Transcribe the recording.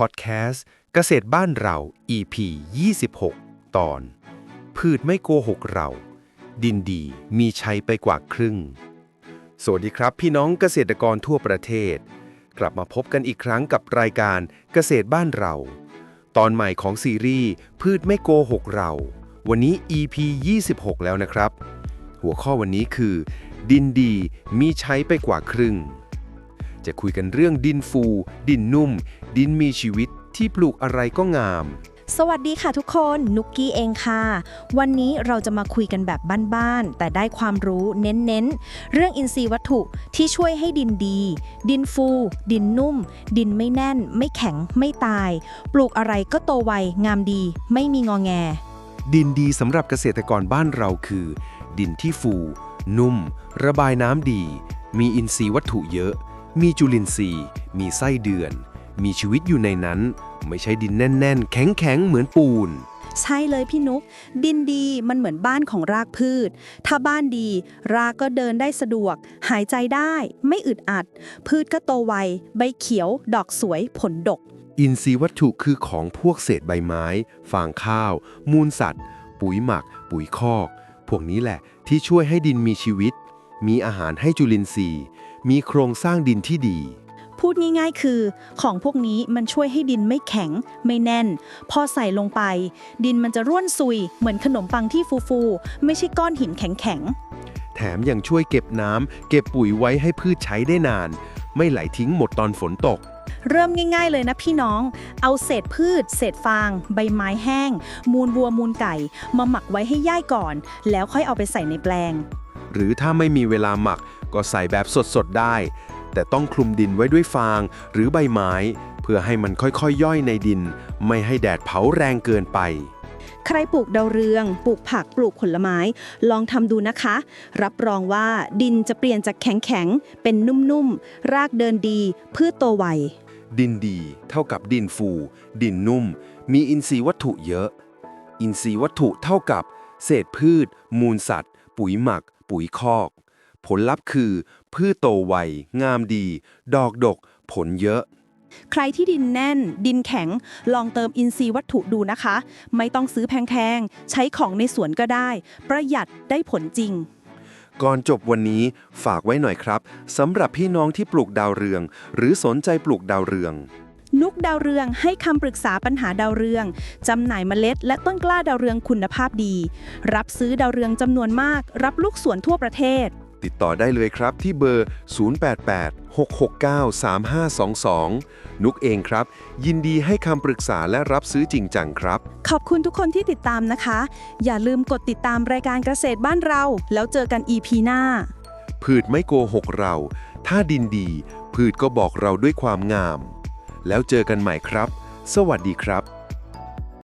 พอดแคสต์เกษตรบ้านเรา EP 26 ตอน พืชไม่โกหกเรา ดินดีมีชัยไปกว่าครึ่ง สวัสดีครับพี่น้องเกษตรกรทั่วประเทศ กลับมาพบกันอีกครั้งกับรายการเกษตรบ้านเรา ตอนใหม่ของซีรีส์พืชไม่โกหกเรา วันนี้ EP 26 แล้วนะครับ หัวข้อวันนี้คือ ดินดีมีใช้ไปกว่าครึ่ง จะคุยกันเรื่องดินฟู ดินนุ่ม ดินมีชีวิตที่ปลูกอะไรก็งาม สวัสดีค่ะทุกคน นุกกี้เองค่ะ วันนี้เราจะมาคุยกันแบบบ้านๆ แต่ได้ความรู้เน้นๆ เรื่องอินทรีย์วัตถุที่ช่วยให้ดินดี ดินฟู ดินนุ่ม ดินไม่แน่น ไม่แข็ง ไม่ตาย ปลูกอะไรก็โตไว งามดี ไม่มีงอแง ดินดีสำหรับเกษตรกรบ้านเราคือ ดินที่ฟู นุ่ม ระบายน้ำดี มีอินทรีย์วัตถุเยอะ มีจุลินทรีย์ มีไส้เดือน มีชีวิตอยู่ในนั้น ไม่ใช่ดินแน่น ๆ แข็ง ๆ เหมือนปูน ใช่เลยพี่นุก ดินดีมันเหมือนบ้านของรากพืช ถ้าบ้านดี รากก็เดินได้สะดวก หายใจได้ ไม่อึดอัด พืชก็โตไว ใบเขียว ดอกสวย ผลดก อินทรีย์วัตถุคือของพวกเศษใบไม้ ฟางข้าว มูลสัตว์ ปุ๋ยหมัก ปุ๋ยคอก พวกนี้แหละที่ช่วยให้ดินมีชีวิต มีอาหารให้จุลินทรีย์ มีโครงสร้างดินที่ดี พูดง่ายๆคือ ของพวกนี้มันช่วยให้ดินไม่แข็ง ไม่แน่น พอใส่ลงไป ดินมันจะร่วนซุย เหมือนขนมปังที่ฟูๆ ไม่ใช่ก้อนหินแข็งแถมยังช่วยเก็บน้ำเก็บปุ๋ยไว้ให้พืชใช้ได้นาน ไม่ไหลทิ้งหมดตอนฝนตกๆเริ่มง่าย ๆ เลยนะพี่น้อง เอาเศษพืช เศษฟาง ใบไม้แห้ง มูลวัวมูลไก่ มาหมักไว้ให้ย่ายก่อน แล้วค่อยเอาไปใส่ในแปลง หรือถ้าไม่มีเวลาหมัก ก็ใส่แบบสดๆได้ แต่ต้องคลุมดินไว้ด้วยฟางหรือใบไม้ เพื่อให้มันค่อยๆยย่อยในดิน ไม่ให้แดดเผาแรงเกินไป ใครปลูกดาวเรือง ปลูกผักปลูกผลไม้ ลองทำดูนะคะ รับรองว่าดินจะเปลี่ยนจากแข็งๆเป็นนุ่มๆรากเดินดีพืชโตไวดินดีเท่ากับดินฟู ดินนุ่ม มีอินทรีย์วัตถุเยอะ อินทรีย์วัตถุเท่ากับ เศษพืช มูลสัตว์ ปุ๋ยหมัก ปุ๋ยคอก ผลลัพธ์คือ พืชโตไว งามดี ดอกดก ผลเยอะ ใครที่ดินแน่น ดินแข็ง ลองเติมอินทรีย์วัตถุดูนะคะ ไม่ต้องซื้อแพงๆ ใช้ของในสวนก็ได้ ประหยัดได้ผลจริงก่อนจบวันนี้ฝากไว้หน่อยครับสำหรับพี่น้องที่ปลูกดาวเรือง หรือสนใจปลูกดาวเรือง นุกดาวเรืองให้คำปรึกษาปัญหาดาวเรืองจำหน่ายเมล็ด และต้นกล้าดาวเรืองคุณภาพดี รับซื้อดาวเรืองจำนวนมาก รับลูกสวนทั่วประเทศ ติดต่อได้เลยครับที่เบอร์ 088-669-3522 นุกเองครับ ยินดีให้คำปรึกษาและรับซื้อจริงจังครับ ขอบคุณทุกคนที่ติดตามนะคะ อย่าลืมกดติดตามรายการเกษตรบ้านเรา แล้วเจอกัน EP หน้า พืชไม่โกหกเรา ถ้าดินดี พืชก็บอกเราด้วยความงาม แล้วเจอกันใหม่ครับ สวัสดีครับ